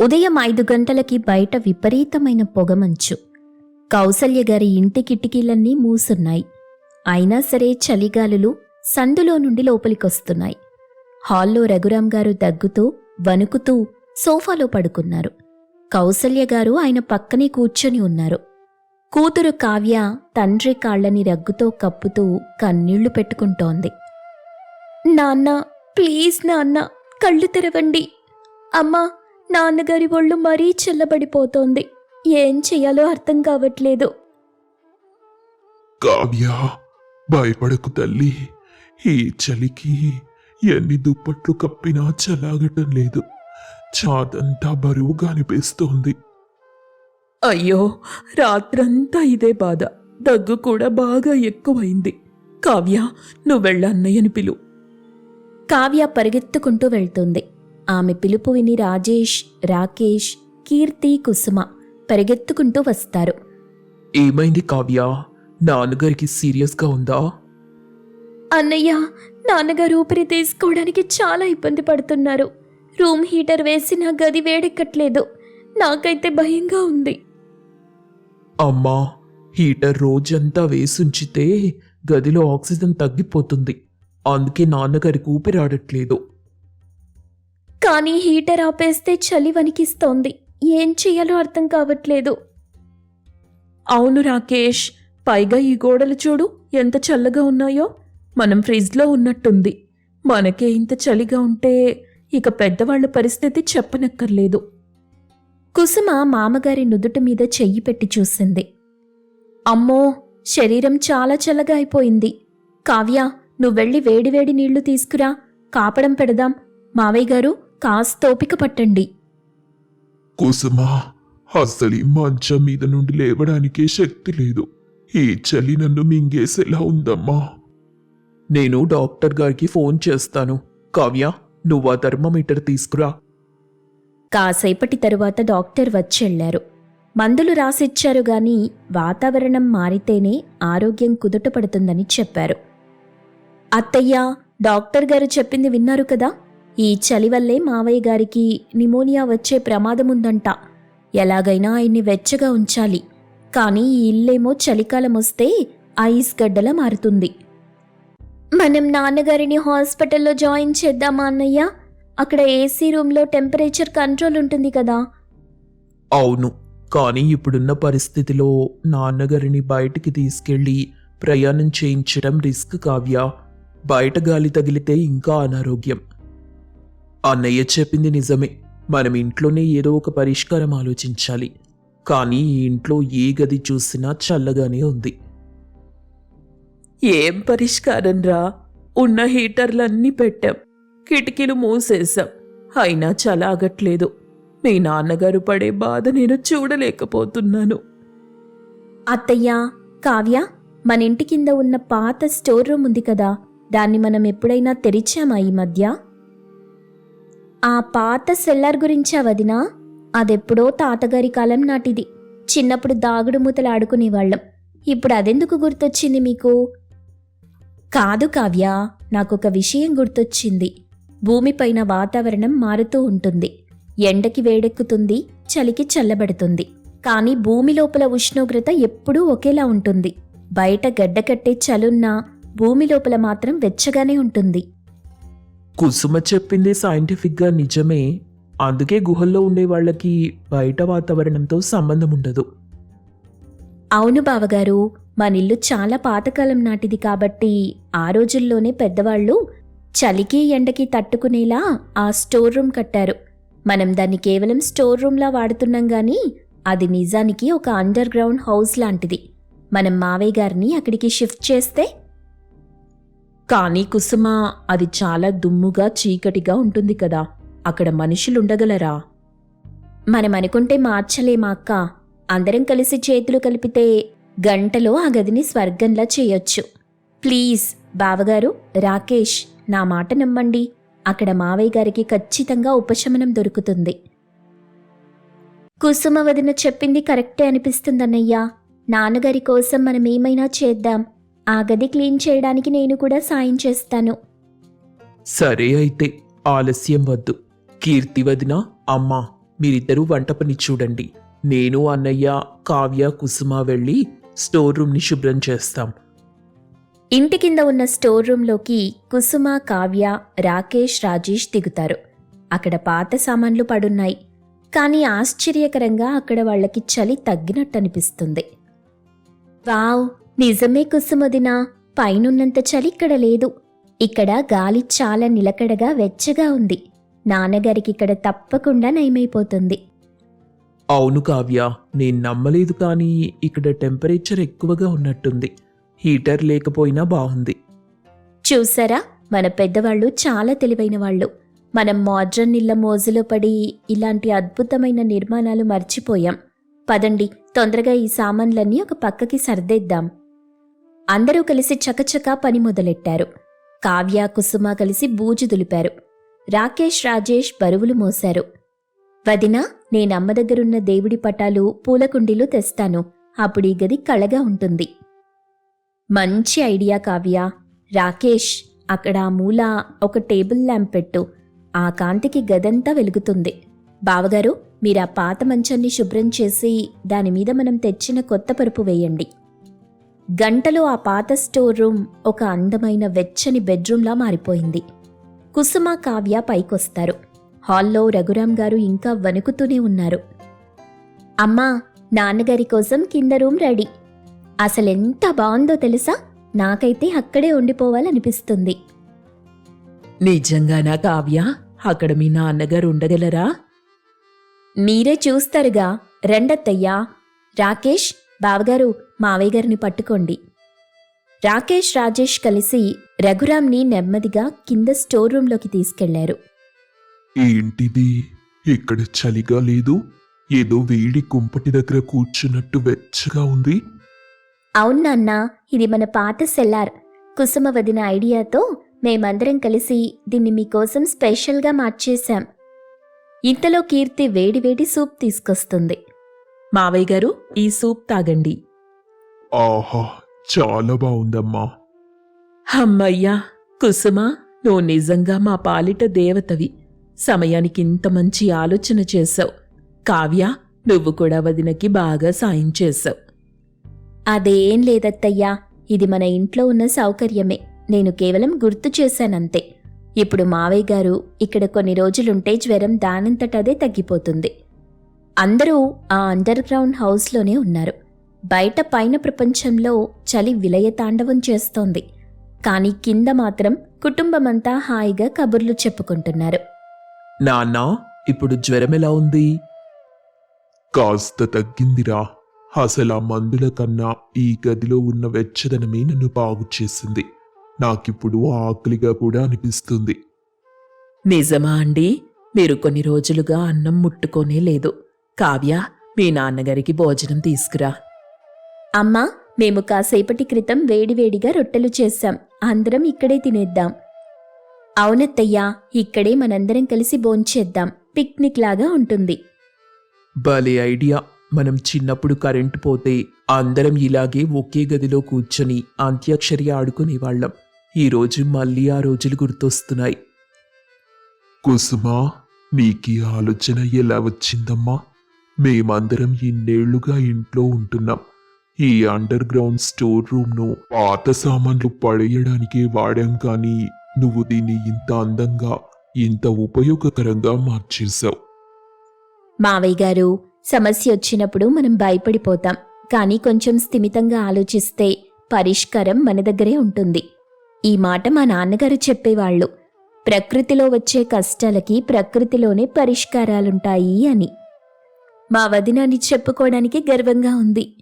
ఉదయం ఐదు గంటలకి బయట విపరీతమైన పొగమంచు కౌసల్య గారి ఇంటి కిటికీలన్నీ మూసున్నాయి. అయినా సరే చలిగాలులు సందులో నుండి లోపలికొస్తున్నాయి. హాల్లో రఘురాం గారు దగ్గుతూ వణుకుతూ సోఫాలో పడుకున్నారు. కౌసల్య గారు ఆయన పక్కనే కూర్చొని ఉన్నారు. కూతురు కావ్య తండ్రి కాళ్ళని రగ్గుతో కప్పుతూ కన్నీళ్ళు పెట్టుకుంటోంది. నాన్న ప్లీజ్ నాన్న కళ్ళు తెరవండి. అమ్మా నాన్నగారి ఒళ్ళు మరీ చల్లబడిపోతోంది. ఏం చెయ్యాలో అర్థం కావట్లేదు. కావ్య భయపడకు తల్లి. ఈ చలికి ఎన్ని దుప్పట్లు కప్పినా చలాగటం లేదు. చాదంతా బరువుగా అనిపిస్తోంది. అయ్యో రాత్రంతా ఇదే బాధ. దగ్గు కూడా బాగా ఎక్కువైంది. కావ్య నువ్వు వెళ్ళ అన్నయ్యని పిలు. కావ్య పరిగెత్తుకుంటూ వెళ్తుంది. ఆమె పిలుపు విని రాజేష్ రాకేష్ కీర్తి కుసుమ పరిగెత్తుకుంటూ వస్తారు. ఏమైంది కావ్య? నాన్నగారికి సీరియస్గా ఉందా? అన్నయ్య నాన్నగారు ఊపిరి తీసుకోవడానికి చాలా ఇబ్బంది పడుతున్నారు. రూమ్ హీటర్ వేసిన గది వేడెక్కట్లేదు. నాకైతే భయంగా ఉంది. అమ్మా హీటర్ రోజంతా వేసుంచితే గదిలో ఆక్సిజన్ తగ్గిపోతుంది. అందుకే నాన్నగారికి ఊపిరాడట్లేదు. కానీ హీటర్ ఆపేస్తే చలి వణికిస్తోంది. ఏం చెయ్యాలో అర్థం కావట్లేదు. అవును రాకేష్ పైగా ఈ గోడలు చూడు ఎంత చల్లగా ఉన్నాయో. మనం ఫ్రిడ్జ్లో ఉన్నట్టుంది. మనకే ఇంత చలిగా ఉంటే ఇక పెద్దవాళ్ళ పరిస్థితి చెప్పనక్కర్లేదు. కుసుమ మామగారి నుదుట మీద చెయ్యి పెట్టి చూసింది. అమ్మో శరీరం చాలా చల్లగా అయిపోయింది. కావ్య నువ్వెళ్ళి వేడివేడి నీళ్ళు తీసుకురా. కాపడం పెడదాం. మావయ్య గారు కాస్త ఓపిక పట్టండి. కుసుమా? అసలు ఈ మంచం మీద నుండి లేవడానికే శక్తి లేదు. ఈ చలి నన్ను మింగేసేలా ఉందమ్మా. నేను డాక్టర్ గారికి ఫోన్ చేస్తాను. కావ్య నువ్వు ఆ థర్మోమీటర్ తీసుకురా. కాసేపటి తరువాత డాక్టర్ వచ్చెళ్ళారు మందులు రాసిచ్చారు గాని వాతావరణం మారితేనే ఆరోగ్యం కుదుట పడుతుందని చెప్పారు. అత్తయ్య డాక్టర్ గారు చెప్పింది విన్నారు కదా? ఈ చలి వల్లే మావయ్య గారికి నిమోనియా వచ్చే ప్రమాదముందంట ఎలాగైనా ఆయన్ని వెచ్చగా ఉంచాలి. కానీ ఈ ఇల్లేమో చలికాలం వస్తే ఐస్ గడ్డలా మారుతుంది. మనం నాన్నగారిని హాస్పిటల్లో జాయిన్ చేద్దామా అన్నయ్య? అక్కడ ఏసీ రూమ్లో టెంపరేచర్ కంట్రోల్ ఉంటుంది కదా. అవును. కానీ ఇప్పుడున్న పరిస్థితిలో నాన్నగారిని బయటికి తీసుకెళ్ళి ప్రయాణం చేయించడం రిస్క్ కావ్య. బయట గాలి తగిలితే ఇంకా అనారోగ్యం. అన్నయ్య చెప్పింది నిజమే. మనం ఇంట్లోనే ఏదో ఒక పరిష్కారం ఆలోచించాలి. కానీ ఈ ఇంట్లో ఏ గది చూసినా చల్లగానే ఉంది. ఏం పరిష్కారం రా? ఉన్న హీటర్లన్నీ పెట్టాం. కిటికీలు మూసేశాం. అయినా చాలా ఆగట్లేదు. మీ నాన్నగారు పడే బాధ నేను చూడలేకపోతున్నాను. అత్తయ్య కావ్య మన ఇంటి కింద ఉన్న పాత స్టోర్ రూమ్ ఉంది కదా. దాన్ని మనం ఎప్పుడైనా తెరిచామా ఈ మధ్య? ఆ పాత సెల్లార్ గురించా వదినా? అదెప్పుడో తాతగారి కాలం నాటిది. చిన్నప్పుడు దాగుడు మూతలు ఆడుకునేవాళ్ళం. ఇప్పుడు అదెందుకు గుర్తొచ్చింది మీకు? కాదు కావ్య నాకొక విషయం గుర్తొచ్చింది. భూమిపైన వాతావరణం మారుతూ ఉంటుంది. ఎండకి వేడెక్కుతుంది చలికి చల్లబడుతుంది. కానీ భూమి లోపల ఉష్ణోగ్రత ఎప్పుడూ ఒకేలా ఉంటుంది. బయట గడ్డకట్టే చలున్నా భూమి లోపల మాత్రం వెచ్చగానే ఉంటుంది. కుసుమ చెప్పింది సైంటిఫిక్గా నిజమే. అందుకే గుహల్లో ఉండే వాళ్ళకి బయట వాతావరణంతో సంబంధం ఉండదు. అవును బావగారు మనిల్లు చాలా పాతకాలం నాటిది కాబట్టి ఆ రోజుల్లోనే పెద్దవాళ్ళు చలికి ఎండకి తట్టుకునేలా ఆ స్టోర్ రూమ్ కట్టారు. మనం దాన్ని కేవలం స్టోర్ రూమ్లా వాడుతున్నాం గాని అది నిజానికి ఒక అండర్ గ్రౌండ్ హౌస్ లాంటిది. మనం మావయ్య గారిని అక్కడికి షిఫ్ట్ చేస్తే కానీ కుసుమ అది చాలా దుమ్ముగా చీకటిగా ఉంటుంది కదా. అక్కడ మనుషులుండగలరా? మనం అనుకుంటే మార్చలేమా అక్క? అందరం కలిసి చేతులు కలిపితే గంటలో ఆ గదిని స్వర్గంలా చేయొచ్చు. ప్లీజ్ బావగారు రాకేష్ నా మాట నమ్మండి. అక్కడ మావయ్య గారికి ఖచ్చితంగా ఉపశమనం దొరుకుతుంది. కుసుమ వదిన చెప్పింది కరెక్టే అనిపిస్తుందన్నయ్యా. నాన్నగారి కోసం మనం ఏమైనా చేద్దాం. ఆ గది క్లీన్ చేయడానికి నేను కూడా సాయం చేస్తాను. సరే అయితే ఆలస్యం వద్దు. కీర్తి వదిన అమ్మా మీరిద్దరూ వంట పని చూడండి. నేను అన్నయ్య కావ్య కుసుమ వెళ్ళి స్టోర్ రూమ్ని శుభ్రం చేస్తాం. ఇంటి కింద ఉన్న స్టోర్ రూంలోకి కుసుమ కావ్య రాకేష్ రాజేష్ దిగుతారు. అక్కడ పాత సామాన్లు పడున్నాయి. కానీ ఆశ్చర్యకరంగా అక్కడ వాళ్ళకి చలి తగ్గినట్టు అనిపిస్తుంది. వావ్! నిజమే కుసుమదినా పైనున్నంత చలి ఇక్కడ లేదు. ఇక్కడ గాలి చాలా నిలకడగా వెచ్చగా ఉంది. నాన్నగారికి ఇక్కడ తప్పకుండా నయమైపోతుంది. అవును కావ్య నేను నమ్మలేదు కానీ ఇక్కడ టెంపరేచర్ ఎక్కువగా ఉన్నట్టుంది. హీటర్ లేకపోయినా బాగుంది. చూసారా? మన పెద్దవాళ్ళు చాలా తెలివైన వాళ్ళు మనం మోడ్రన్ ఇళ్ళ మోజులో పడి ఇలాంటి అద్భుతమైన నిర్మాణాలు మర్చిపోయాం. పదండి తొందరగా ఈ సామాన్లన్నీ ఒక పక్కకి సర్దేద్దాం. అందరూ కలిసి చకచకా పని మొదలెట్టారు. కావ్య కుసుమ కలిసి బూజు దులిపారు. రాకేష్ రాజేష్ బరువులు మోశారు. వదినా నేనమ్మ దగ్గరున్న దేవుడి పటాలు పూలకుండీలు తెస్తాను. అప్పుడు ఈ గది కళగా ఉంటుంది. మంచి ఐడియా కావ్య. రాకేష్ అక్కడ ఆ మూల ఒక టేబుల్ ల్యాంప్ పెట్టు. ఆ కాంతికి గదంతా వెలుగుతుంది. బావగారు మీరు ఆ పాత మంచాన్ని శుభ్రం చేసి దాని మీద మనం తెచ్చిన కొత్త పరుపు వేయండి. గంటలో ఆ పాత స్టోర్ రూమ్ ఒక అందమైన వెచ్చని బెడ్రూమ్లా మారిపోయింది. కుసుమ కావ్య పైకొస్తారు. హాల్లో రఘురాం గారు ఇంకా వణుకుతూనే ఉన్నారు. అమ్మా నాన్నగారి కోసం కింద రూమ్ రెడీ. అసలెంత బాగుందో తెలుసా? నాకైతే అక్కడే ఉండిపోవాలనిపిస్తుంది. నిజంగానా కావ్య? అక్కడ మీ నాన్నగారు ఉండగలరా? మీరే చూస్తారుగా. రెండత్తయ్యా. రాకేష్ బావగారు మావయ్య గారిని పట్టుకోండి. రాకేష్ రాజేష్ కలిసి రఘురాంని నెమ్మదిగా కింద స్టోర్ రూంలోకి తీసుకెళ్ళారు. ఏంటిది? ఇక్కడ చలిగా లేదు? ఏదో వేడి కుంపటి దగ్గర కూర్చున్నట్టు వెచ్చగా ఉంది. అవునన్న ఇది మన పాత సెల్లార్. కుసుమ వదిన ఐడియాతో మేమందరం కలిసి దీన్ని మీకోసం స్పెషల్గా మార్చేశాం. ఇంతలో కీర్తి వేడివేడి సూప్ తీసుకొస్తుంది. మావయ్య గారు ఈ సూప్ తాగండి. ఆహా చాలా బాగుందమ్మా. అమ్మయ్యా కుసుమ నువ్వు నిజంగా మా పాలిట దేవతవి. సమయానికి ఇంత మంచి ఆలోచన చేశావు. కావ్య నువ్వు కూడా వదినకి బాగా సాయం చేశావు. అదేం లేదత్తయ్యా ఇది మన ఇంట్లో ఉన్న సౌకర్యమే. నేను కేవలం గుర్తు చేశానంతే. ఇప్పుడు మావయ్య గారు ఇక్కడ కొన్ని రోజులుంటే జ్వరం దానంతటదే తగ్గిపోతుంది. అందరూ ఆ అండర్ గ్రౌండ్ హౌస్లోనే ఉన్నారు. బయట పైన ప్రపంచంలో చలి విలయతాండవం చేస్తోంది. కానీ కింద మాత్రం కుటుంబమంతా హాయిగా కబుర్లు చెప్పుకుంటున్నారు. నాన్నా ఇప్పుడు జ్వరం ఎలా ఉంది? కాస్త తగ్గిందిరా. అసలు ఆ మందుల కన్నా ఈ గదిలో ఉన్న వెచ్చదనమే నన్ను బాగు చేసింది. నాకిప్పుడు ఆకలిగా కూడా అనిపిస్తుంది. నిజమా అండి? మీరు కొన్ని రోజులుగా అన్నం ముట్టుకోనే లేదు. కావ్య మీ నాన్నగారికి భోజనం తీసుకురా. అమ్మా మేము కాసేపటి క్రితం వేడివేడిగా రొట్టెలు చేశాం. అందరం ఇక్కడే తినేద్దాం. అవునత్తయ్యా ఇక్కడే మనందరం కలిసి భోంచేద్దాం. పిక్నిక్ లాగా ఉంటుంది. భలే ఐడియా. మనం చిన్నప్పుడు కరెంటు పోతే అందరం ఇలాగే ఒకే గదిలో కూర్చొని అంత్యాక్షరి ఆడుకునేవాళ్ళం. ఈరోజు మళ్ళీ ఆ రోజులు గుర్తొస్తున్నాయి. కుసుమా నీకీ ఆలోచన ఎలా వచ్చిందమ్మా? మేమందరం ఇన్నేళ్ళుగా ఇంట్లో ఉంటున్నాం. ఈ అండర్ గ్రౌండ్ స్టోర్ రూమ్ను పాత సామాన్లు పడేయడానికే వాడాం కానీ నువ్వు దీన్ని ఇంత అందంగా ఇంత ఉపయోగకరంగా మార్చేశావు. మావయ్య గారు సమస్య వచ్చినప్పుడు మనం భయపడిపోతాం. కానీ కొంచెం స్థిమితంగా ఆలోచిస్తే పరిష్కారం మన దగ్గరే ఉంటుంది. ఈ మాట మా నాన్నగారు చెప్పేవాళ్ళు. ప్రకృతిలో వచ్చే కష్టాలకి ప్రకృతిలోనే పరిష్కారాలుంటాయి అని. మా వదినాన్ని చెప్పుకోవడానికి గర్వంగా ఉంది.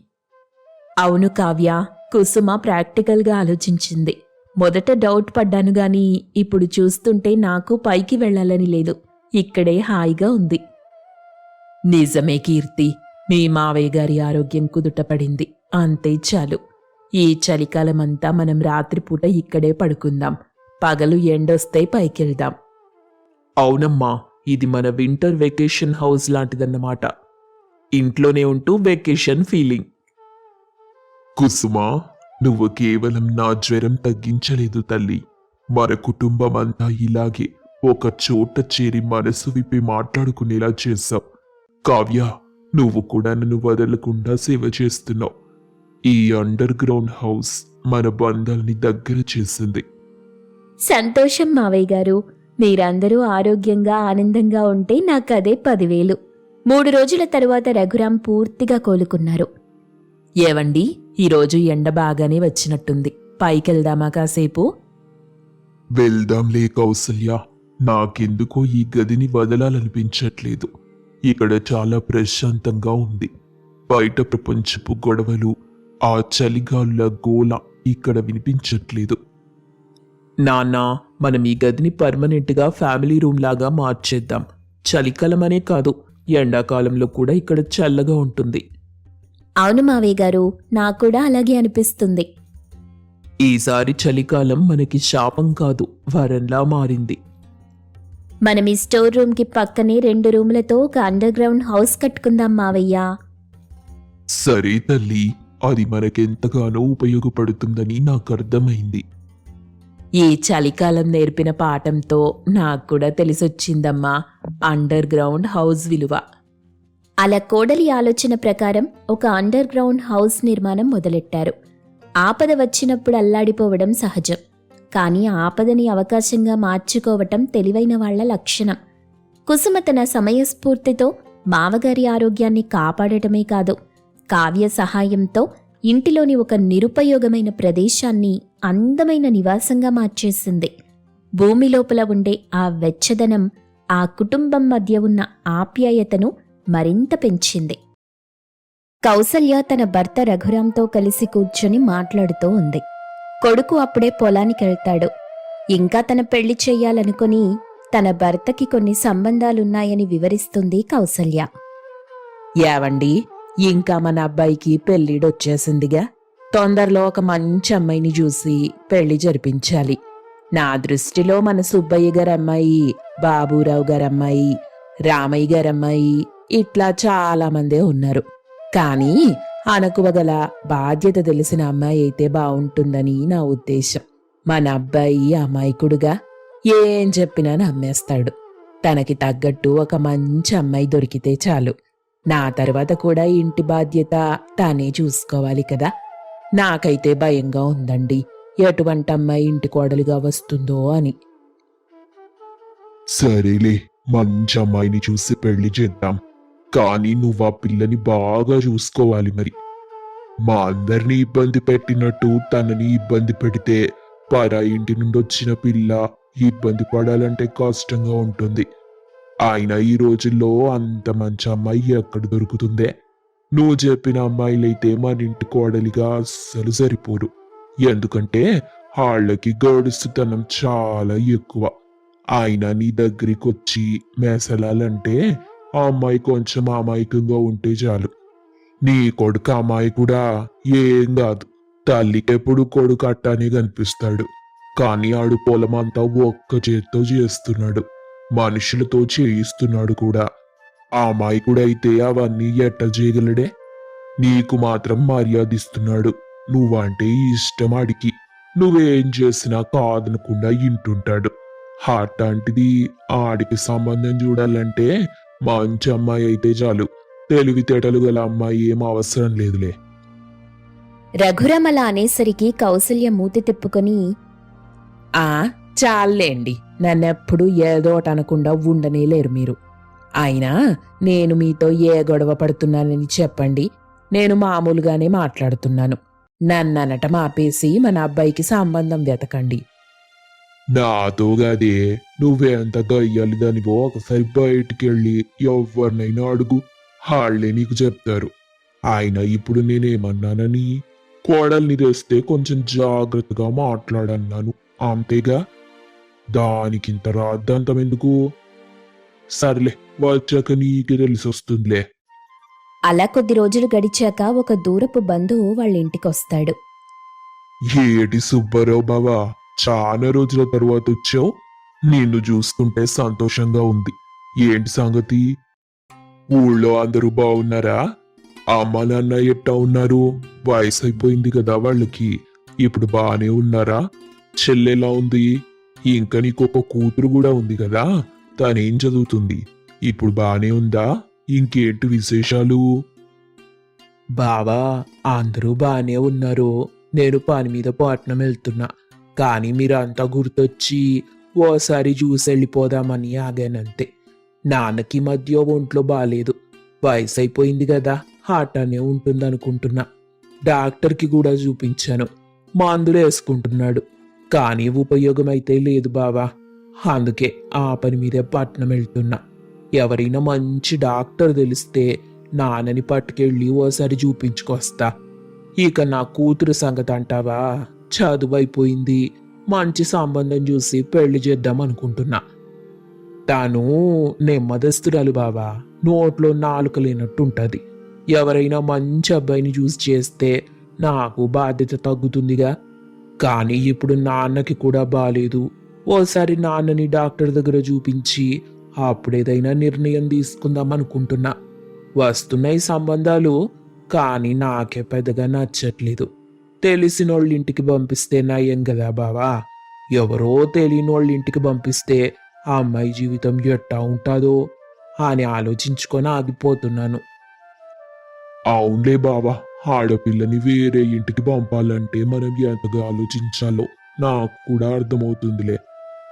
అవును కావ్య కుసుమ ప్రాక్టికల్గా ఆలోచించింది. మొదట డౌట్ పడ్డాను గాని ఇప్పుడు చూస్తుంటే నాకు పైకి వెళ్ళాలని లేదు. ఇక్కడే హాయిగా ఉంది. నిజమే కీర్తి మీ మావయ్య గారి ఆరోగ్యం కుదుటపడింది. అంతే చాలు. ఈ చలికాలమంతా మనం రాత్రిపూట ఇక్కడే పడుకుందాం. పగలు ఎండొస్తే పైకెళ్దాం. అవునమ్మా ఇది మన వింటర్ వెకేషన్ హౌస్ లాంటిదన్నమాట. ఇంట్లోనే ఉంటూ వెకేషన్ ఫీలింగ్ కుసుమా నువ్వు కేవలం నా జ్వరం తగ్గించలేదు తల్లి. మన కుటుంబం అంతా ఇలాగే ఒక చోట చేరి మనసు విప్పి మాట్లాడుకునేలా చేశావు. కావ్య నువ్వు కూడా నన్ను వదలకుండా సేవ చేస్తున్నావు. ఈ అండర్ గ్రౌండ్ హౌస్ మన బంధాల్ని దగ్గర చేసింది. సంతోషం మావయ్య గారు. మీరందరూ ఆరోగ్యంగా ఆనందంగా ఉంటే నాకు అదే పదివేలు. మూడు రోజుల తరువాత రఘురాం పూర్తిగా కోలుకున్నారు. ఏవండి ఈరోజు ఎండ బాగానే వచ్చినట్టుంది. పైకెళ్దామా కాసేపు? వెళ్దాంలే కౌసల్య. నాకెందుకో ఈ గదిని వదలాలనిపించట్లేదు. ఇక్కడ చాలా ప్రశాంతంగా ఉంది. బయట ప్రపంచపు గొడవలు ఆ చలిగాలుల గోల ఇక్కడ వినిపించట్లేదు. నాన్న మనం ఈ గదిని పర్మనెంట్గా ఫ్యామిలీ రూమ్ లాగా మార్చేద్దాం. చలికాలమనే కాదు ఎండాకాలంలో కూడా ఇక్కడ చల్లగా ఉంటుంది. అవును మావయ్య గారు నాకు కూడా అలాగే అనిపిస్తుంది. ఈసారి చలికాలం మనకి శాపం కాదు వరంలా మారింది. మనం ఈ స్టోర్ రూమ్కి పక్కనే రెండు రూములతో ఒక అండర్ గ్రౌండ్ హౌస్ కట్టుకుందాం మావయ్య. సరే తల్లి అది మనకెంతగానో ఉపయోగపడుతుందని నాకు అర్థమైంది. ఈ చలికాలం నేర్పిన పాఠంతో నాకు కూడా తెలిసొచ్చిందమ్మా. అండర్ గ్రౌండ్ హౌస్ విలువ. అలా కోడలి ఆలోచన ప్రకారం ఒక అండర్ గ్రౌండ్ హౌస్ నిర్మాణం మొదలెట్టారు. ఆపద వచ్చినప్పుడు అల్లాడిపోవడం సహజం. కానీ ఆపదని అవకాశంగా మార్చుకోవటం తెలివైన వాళ్ళ లక్షణం. కుసుమ తన సమయస్ఫూర్తితో మావగారి ఆరోగ్యాన్ని కాపాడటమే కాదు కావ్య సహాయంతో ఇంటిలోని ఒక నిరుపయోగమైన ప్రదేశాన్ని అందమైన నివాసంగా మార్చేసింది. భూమి లోపల ఉండే ఆ వెచ్చదనం ఆ కుటుంబం మధ్య ఉన్న ఆప్యాయతను మరింత పెంచింది. కౌసల్య తన భర్త రఘురాంతో కలిసి కూర్చొని మాట్లాడుతూ ఉంది. కొడుకు అప్పుడే పొలానికెళ్తాడు ఇంకా తన పెళ్ళి చెయ్యాలనుకుని తన భర్తకి కొన్ని సంబంధాలున్నాయని వివరిస్తుంది కౌసల్య. ఏవండి? ఇంకా మన అబ్బాయికి పెళ్ళిడొచ్చేసిందిగా. తొందరలో ఒక మంచి అమ్మాయిని చూసి పెళ్ళి జరిపించాలి. నా దృష్టిలో మన సుబ్బయ్య గారి అమ్మాయి బాబురావు గారమ్మాయి రామయ్య గారి అమ్మాయి ఇట్లా చాలా మందే ఉన్నారు. కానీ అనకువగల బాధ్యత తెలిసిన అమ్మాయి అయితే బావుంటుందని నా ఉద్దేశం. మన అబ్బాయి అమాయకుడుగా ఏం చెప్పినా నమ్మేస్తాడు. తనకి తగ్గట్టు ఒక మంచి అమ్మాయి దొరికితే చాలు. నా తర్వాత కూడా ఇంటి బాధ్యత తానే చూసుకోవాలి కదా. నాకైతే భయంగా ఉందండి. ఎటువంటి అమ్మాయి ఇంటి కోడలుగా వస్తుందో అని. సరేలే మంచి అమ్మాయిని చూసి పెళ్ళి చేద్దాం. కానీ నువ్వు ఆ పిల్లని బాగా చూసుకోవాలి మరి. మా అందరినీ ఇబ్బంది పెట్టినట్టు తనని ఇబ్బంది పెడితే పరా ఇంటి నుండి వచ్చిన పిల్ల ఇబ్బంది పడాలంటే కష్టంగా ఉంటుంది. ఆయన ఈ రోజుల్లో అంత మంచి అమ్మాయి ఎక్కడ దొరుకుతుందే? నువ్వు చెప్పిన అమ్మాయిలైతే మన ఇంటి కోడలిగా అస్సలు సరిపోరు. ఎందుకంటే వాళ్ళకి గడుస్తుతనం చాలా ఎక్కువ. ఆయన నీ దగ్గరికి వచ్చి మేసలాలంటే ఆ అమ్మాయి కొంచెం అమాయకంగా ఉంటే చాలు. నీ కొడుకు అమ్మాయి కూడా ఏం కాదు. తల్లికెప్పుడు కొడుకు అట్టానే కనిపిస్తాడు. కానీ ఆడు పొలమంతా ఒక్క చేత్తో చేస్తున్నాడు. మనుషులతో చేయిస్తున్నాడు కూడా. ఆ అమ్మాయి కూడా అయితే అవన్నీ ఎట్ట చేయగలడే? నీకు మాత్రం మర్యాదిస్తున్నాడు. నువ్వంటే ఇష్టం ఆడికి నువ్వేం చేసినా కాదనకుండా ఇంటుంటాడు. అట్లాంటిది ఆడికి సంబంధం చూడాలంటే మంచి అమ్మాయి అయితే చాలు. తెలివితేటలు గల అమ్మాయి ఏం అవసరం లేదులే. రఘురాం అలా అనేసరికి కౌసల్య మూతి తిప్పుకొని ఆ చాలేండి నన్నెప్పుడు ఏదోటి అనకుండా ఉండనే లేరు మీరు. అయినా నేను మీతో ఏ గొడవ పడుతున్నానని చెప్పండి. నేను మామూలుగానే మాట్లాడుతున్నాను. నన్ననటం ఆపేసి మన అబ్బాయికి సంబంధం వెతకండి. నాతో గదే నువ్వే అంత దానివో ఒకసారి బయటికి వెళ్ళి ఎవరినైనా అడుగు. వాళ్ళే నీకు చెప్తారు. ఆయన ఇప్పుడు నేనేమన్నానని కోడల్ని తెస్తే కొంచెం జాగ్రత్తగా మాట్లాడన్నాను. అంతేగా? దానికింత రాద్దాంతం ఎందుకు? సర్లే వచ్చాక నీకే తెలిసి వస్తుందిలే. అలా కొద్ది రోజులు గడిచాక ఒక దూరపు బంధువు వాళ్ళ ఇంటికొస్తాడు ఏటి సుబ్బారావు బావా చాలా రోజుల తర్వాత వచ్చావు? నిన్ను చూస్తుంటే సంతోషంగా ఉంది. ఏంటి సంగతి? ఊళ్ళో అందరూ బాగున్నారా అమ్మ నాన్న ఎట్టా ఉన్నారు? వయసు అయిపోయింది కదా వాళ్ళకి. ఇప్పుడు బాగానే ఉన్నారా? చెల్లెలా ఉంది? ఇంకా నీకు ఒక కూతురు కూడా ఉంది కదా తనేం చదువుతుంది? ఇప్పుడు బాగానే ఉందా? ఇంకేంటి విశేషాలు? బావా అందరూ బానే ఉన్నారు. నేను పని మీద పట్నం వెళ్తున్నా. కానీ మీరంతా గుర్తొచ్చి ఓసారి చూసి వెళ్ళిపోదామని ఆగానంతే. నాన్నకి మధ్య ఒంట్లో బాలేదు. వయసు అయిపోయింది కదా హార్ట్ అనే ఉంటుందనుకుంటున్నా. డాక్టర్కి కూడా చూపించాను మందులు వేసుకుంటున్నాడు కానీ ఉపయోగం అయితే లేదు బావా. అందుకే ఆ పని మీదే పట్నం వెళ్తున్నా. ఎవరైనా మంచి డాక్టర్ తెలిస్తే నాన్నని పట్టుకెళ్ళి ఓసారి చూపించుకొస్తా. ఇక నా కూతురు సంగతి అంటావా? చదువు అయిపోయింది మంచి సంబంధం చూసి పెళ్ళి చేద్దాం అనుకుంటున్నా. తాను నెమ్మదస్తురాలు బావా. నోట్లో నాలుక లేనట్టుంటది. ఎవరైనా మంచి అబ్బాయిని చూసి చేస్తే నాకు బాధ్యత తగ్గుతుందిగా. కానీ ఇప్పుడు నాన్నకి కూడా బాలేదు. ఓసారి నాన్నని డాక్టర్ దగ్గర చూపించి అప్పుడేదైనా నిర్ణయం తీసుకుందాం అనుకుంటున్నా. వస్తున్నాయి సంబంధాలు కానీ నాకే పెద్దగా నచ్చట్లేదు. తెలిసినోళ్ళ ఇంటికి పంపిస్తే నయం కదా బావా. ఎవరో తెలియని వాళ్ళ ఇంటికి పంపిస్తే ఆ అమ్మాయి జీవితం ఎట్టా ఉంటుందో అని ఆలోచించుకొని ఆగిపోతున్నాను. అవునులే బావా. ఆడపిల్లని వేరే ఇంటికి పంపాలంటే మనం ఎంతగా ఆలోచించాలో నాకు కూడా అర్థమవుతుందిలే.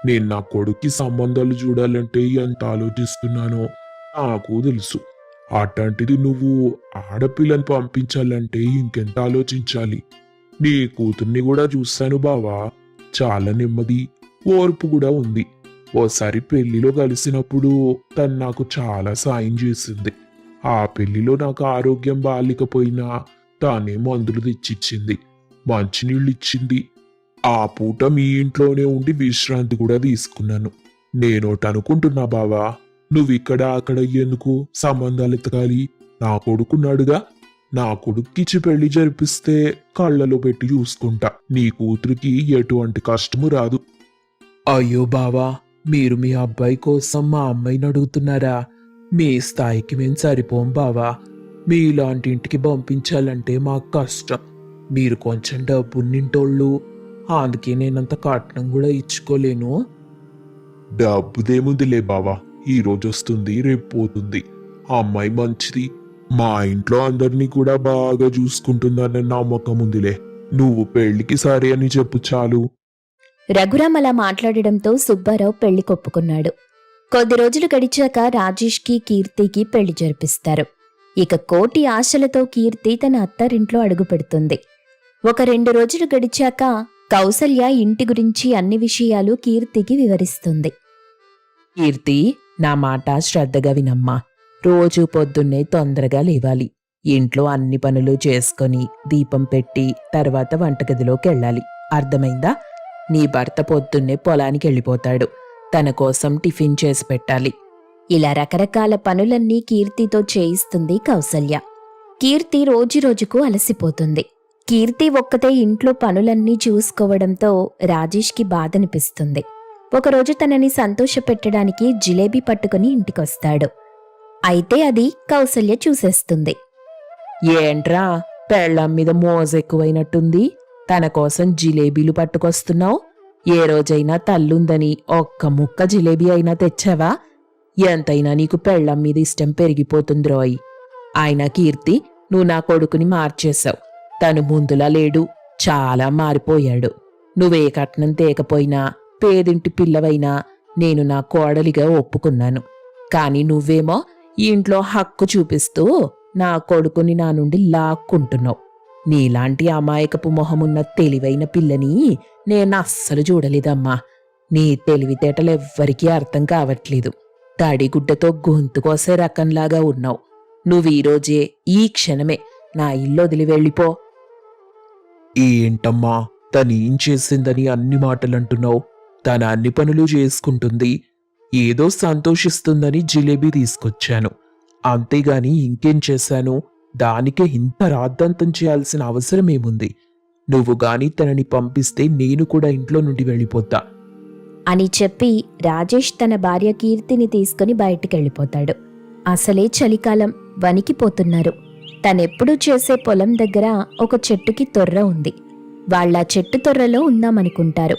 నేను నా కొడుక్కి సంబంధాలు చూడాలంటే ఎంత ఆలోచిస్తున్నానో నాకు తెలుసు. అట్లాంటిది నువ్వు ఆడపిల్లని పంపించాలంటే ఇంకెంత ఆలోచించాలి? నీ కూతుర్ని కూడా చూస్తాను బావా. చాలా నెమ్మది ఓర్పు కూడా ఉంది. ఓసారి పెళ్ళిలో కలిసినప్పుడు తను నాకు చాలా సాయం చేసింది. ఆ పెళ్ళిలో నాకు ఆరోగ్యం బాగాలేకపోయినా తానే మందులు తెచ్చిచ్చింది. మంచినీళ్ళు ఇచ్చింది ఆ పూట మీ ఇంట్లోనే ఉండి విశ్రాంతి కూడా తీసుకున్నాను. నేనోటి అనుకుంటున్నా బావా నువ్విక్కడ అక్కడ ఎందుకు సంబంధాలు ఎతకాలి? నా కొడుకున్నాడుగా. నా కొడుక్కిచ్చి పెళ్ళి జరిపిస్తే కళ్ళలో పెట్టి చూసుకుంటా. నీ కూతురికి ఎటువంటి కష్టము రాదు. అయ్యో బావా మీరు మీ అబ్బాయి కోసం మా అమ్మాయిని అడుగుతున్నారా? మీ స్థాయికి మేము సరిపోం బావా. మీలాంటి ఇంటికి పంపించాలంటే మాకు కష్టం. మీరు కొంచెం డబ్బున్నింటోళ్ళు అందుకే నేనంత కట్నం కూడా ఇచ్చుకోలేను. డబ్బుదేముందిలే బావా ఈ రోజు వస్తుంది రేపు పోతుంది. ఆ అమ్మాయి మంచిది. మా ఇంట్లో అందరినీ కూడా బాగా చూసుకుంటుందన్న నమ్మకం ఉందిలే. నువ్వు పెళ్ళికి సరే అని చెప్పు చాలు. రఘురామ్ అలా మాట్లాడడంతో సుబ్బారావు పెళ్ళి కొప్పుకున్నాడు. కొద్ది రోజులు గడిచాక రాజేష్కి కీర్తికి పెళ్ళి జరిపిస్తారు. ఇక కోటి ఆశలతో కీర్తి తన అత్తారింట్లో అడుగుపెడుతుంది. ఒక రెండు రోజులు గడిచాక కౌసల్య ఇంటి గురించి అన్ని విషయాలు కీర్తికి వివరిస్తుంది. కీర్తి నా మాట శ్రద్ధగా వినమ్మా. రోజు పొద్దున్నే తొందరగా లేవాలి. ఇంట్లో అన్ని పనులు చేసుకొని దీపం పెట్టి తర్వాత వంటగదిలోకి వెళ్ళాలి. అర్థమైందా? నీ భర్త పొద్దున్నే పొలానికి వెళ్ళిపోతాడు. తన కోసం టిఫిన్ చేసి పెట్టాలి. ఇలా రకరకాల పనులన్నీ కీర్తితో చేయిస్తుంది కౌసల్య. కీర్తి రోజురోజుకు అలసిపోతుంది. కీర్తి ఒక్కతే ఇంట్లో పనులన్నీ చూసుకోవడంతో రాజేష్కి బాధనిపిస్తుంది. ఒకరోజు తనని సంతోషపెట్టడానికి జిలేబీ పట్టుకుని ఇంటికొస్తాడు. అయితే అది కౌసల్య చూసేస్తుంది. ఏంట్రా పెళ్ళం మీద మోజెక్కువైనట్టుంది? తన కోసం జిలేబీలు పట్టుకొస్తున్నావు? ఏ రోజైనా తల్లుందని ఒక్క ముక్క జిలేబీ అయినా తెచ్చావా? ఎంతైనా నీకు పెళ్ళం మీద ఇష్టం పెరిగిపోతుంది రోయ్ ఆయన కీర్తి నువ్వు నా కొడుకుని మార్చేశావు. తను ముందులా లేడు చాలా మారిపోయాడు. నువ్వే కట్నం తేకపోయినా పేదింటి పిల్లవైనా నేను నా కోడలిగా ఒప్పుకున్నాను. కాని నువ్వేమో ఇంట్లో హక్కు చూపిస్తూ నా కొడుకుని నా నుండి లాక్కుంటున్నావు. నీలాంటి అమాయకపు మొహమున్న తెలివైన పిల్లని నేను అస్సలు చూడలేదమ్మా. నీ తెలివితేటలెవ్వరికీ అర్థం కావట్లేదు. తడిగుడ్డతో గొంతు కోసే రకంలాగా ఉన్నావు. నువ్వు ఈరోజే ఈ క్షణమే నా ఇల్లు వదిలి వెళ్ళిపో. ఏంటమ్మా తనేం చేసిందని అన్ని మాటలు అంటున్నావు తన అన్ని పనులు చేసుకుంటుంది. ఏదో సంతోషిస్తుందని జిలేబీ తీసుకొచ్చాను. అంతేగాని ఇంకేం చేశాను? దానికే ఇంత రాద్ధాంతం చేయాల్సిన అవసరం ఏముంది? నువ్వు గాని తనని పంపిస్తే నేను కూడా ఇంట్లో నుండి వెళ్ళిపోతా. అని చెప్పి రాజేష్ తన భార్య కీర్తిని తీసుకుని బయటికెళ్ళిపోతాడు. అసలే చలికాలం వణికిపోతున్నారు తనెప్పుడూ చేసే పొలం దగ్గర ఒక చెట్టుకి తొర్ర ఉంది. వాళ్ళ చెట్టు తొర్రలో ఉందామనుకుంటారు.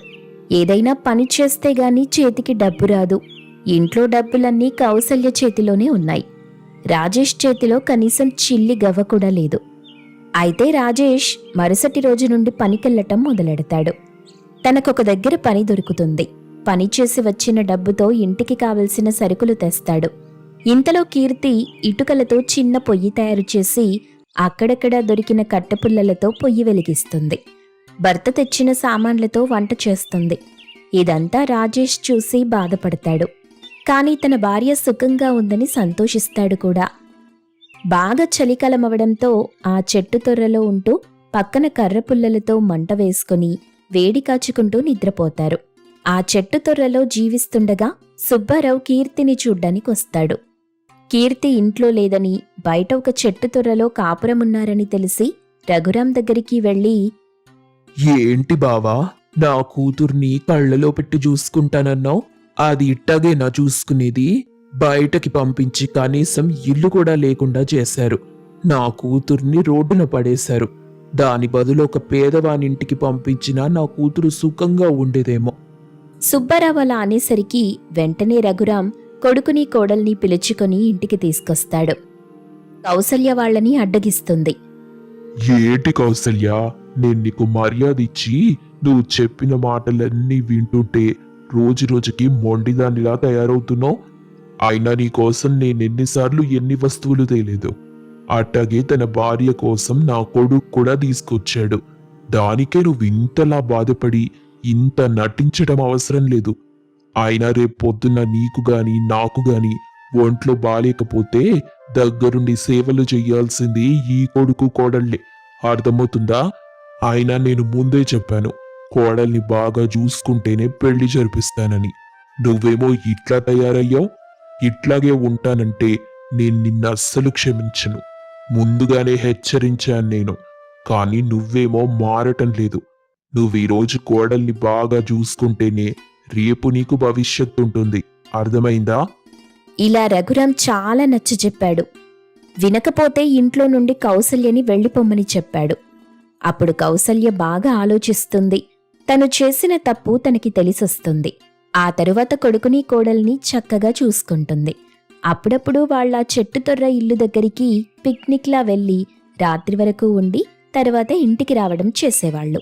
ఏదైనా పని చేస్తే గాని చేతికి డబ్బు రాదు. ఇంట్లో డబ్బులన్నీ కౌసల్య చేతిలోనే ఉన్నాయి. రాజేష్ చేతిలో కనీసం చిల్లి గవ్వ కూడా లేదు. అయితే రాజేష్ మరుసటి రోజు నుండి పనికెళ్ళటం మొదలెడతాడు. తనకొక దగ్గర పని దొరుకుతుంది. పని చేసి వచ్చిన డబ్బుతో ఇంటికి కావలసిన సరుకులు తెస్తాడు. ఇంతలో కీర్తి ఇటుకలతో చిన్న పొయ్యి తయారు చేసి అక్కడక్కడ దొరికిన కట్టెపుల్లలతో పొయ్యి వెలిగిస్తుంది. భర్త తెచ్చిన సామాన్లతో వంట చేస్తుంది. ఇదంతా రాజేష్ చూసి బాధపడతాడు. కానీ తన భార్య సుఖంగా ఉందని సంతోషిస్తాడు కూడా. బాగా చలికాలం అవడంతో ఆ చెట్టు తొర్రలో ఉంటూ పక్కన కర్ర పుల్లలతో మంట వేసుకుని వేడి కాచుకుంటూ నిద్రపోతారు. ఆ చెట్టు తొర్రలో జీవిస్తుండగా సుబ్బారావు కీర్తిని చూడ్డానికొస్తాడు కీర్తి ఇంట్లో లేదని బయట ఒక చెట్టు తొర్రలో కాపురమున్నారని తెలిసి రఘురాం దగ్గరికి వెళ్ళి ఏంటి బావా నా కూతుర్ని కళ్ళలో పెట్టి చూసుకుంటానన్నావు? అది ఇట్టాగేనా చూసుకునేది? బయటకి పంపించి కనీసం ఇల్లు కూడా లేకుండా చేశారు. నా కూతుర్ని రోడ్డున పడేశారు. దాని బదులు ఒక పేదవానింటికి పంపించినా నా కూతురు సుఖంగా ఉండేదేమో. సుబ్బారావు అలా అనేసరికి వెంటనే రఘురాం కొడుకుని కోడల్ని పిలుచుకొని ఇంటికి తీసుకొస్తాడు. కౌసల్య వాళ్ళని అడ్డగిస్తుంది. ఏటి కౌసల్య నేను నీకు మర్యాద ఇచ్చి నువ్వు చెప్పిన మాటలన్నీ వింటుంటే రోజు రోజుకి మొండిదానిలా తయారవుతున్నావు. అయినా నీ కోసం నేను ఎన్నిసార్లు ఎన్ని వస్తువులు తేలేదు. అట్టాగే తన భార్య కోసం నా కొడుకు కూడా తీసుకొచ్చాడు. దానికే నువ్వు ఇంతలా బాధపడి ఇంత నటించడం అవసరం లేదు. ఆయన రేపు పొద్దున్న నీకు గాని నాకు గాని ఒంట్లో బాలేకపోతే దగ్గరుండి సేవలు చెయ్యాల్సింది ఈ కొడుకు కోడళ్ళే. అర్థమవుతుందా? ఆయన నేను ముందే చెప్పాను కోడల్ని బాగా చూసుకుంటేనే పెళ్ళి జరిపిస్తానని. నువ్వేమో ఇట్లా తయారయ్యావు? ఇట్లాగే ఉంటానంటే నేను నిన్ను అస్సలు క్షమించను. ముందుగానే హెచ్చరించాను నేను కానీ నువ్వేమో మారటం లేదు. నువ్వు ఈరోజు కోడల్ని బాగా చూసుకుంటేనే రేపు నీకు భవిష్యత్తు ఉంటుంది. అర్థమైందా? ఇలా రఘురామ్ చాలా నచ్చ చెప్పాడు. వినకపోతే ఇంట్లో నుండి కౌసల్యని వెళ్ళిపోమ్మని చెప్పాడు. అప్పుడు కౌసల్య బాగా ఆలోచిస్తుంది. తను చేసిన తప్పు తనకి తెలిసొస్తుంది. ఆ తరువాత కొడుకుని కోడల్ని చక్కగా చూసుకుంటుంది. అప్పుడప్పుడు వాళ్ళ చెట్టు తొర్ర ఇల్లు దగ్గరికి పిక్నిక్లా వెళ్ళి రాత్రి వరకు ఉండి తర్వాత ఇంటికి రావడం చేసేవాళ్ళు.